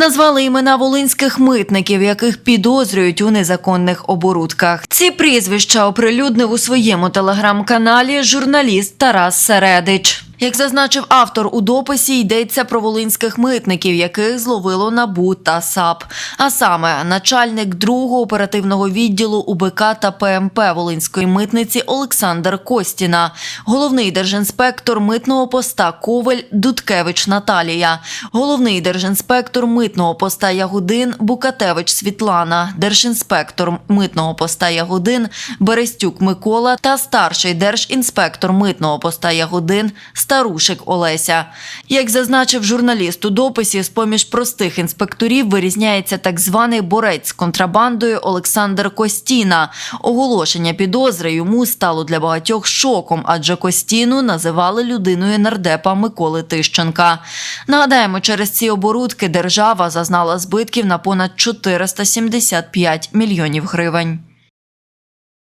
Назвали імена волинських митників, яких підозрюють у незаконних оборудках. Ці прізвища оприлюднив у своєму телеграм-каналі журналіст Тарас Середич. Як зазначив автор у дописі, йдеться про волинських митників, яких зловило НАБУ та САП. А саме начальник другого оперативного відділу УБК та ПМП Волинської митниці Олександр Костіна, головний держінспектор митного поста Коваль Дудкевич Наталія, головний держінспектор митного поста Ягудин Букатевич Світлана, держінспектор митного поста Ягудин Берестюк Микола та старший держінспектор митного поста Ягудин Старушик Олеся. Як зазначив журналіст у дописі, з поміж простих інспекторів вирізняється так званий борець з контрабандою Олександр Костіна. Оголошення підозри йому стало для багатьох шоком, адже Костіну називали людиною нардепа Миколи Тищенка. Нагадаємо, через ці оборудки держава зазнала збитків на понад 475 мільйонів гривень.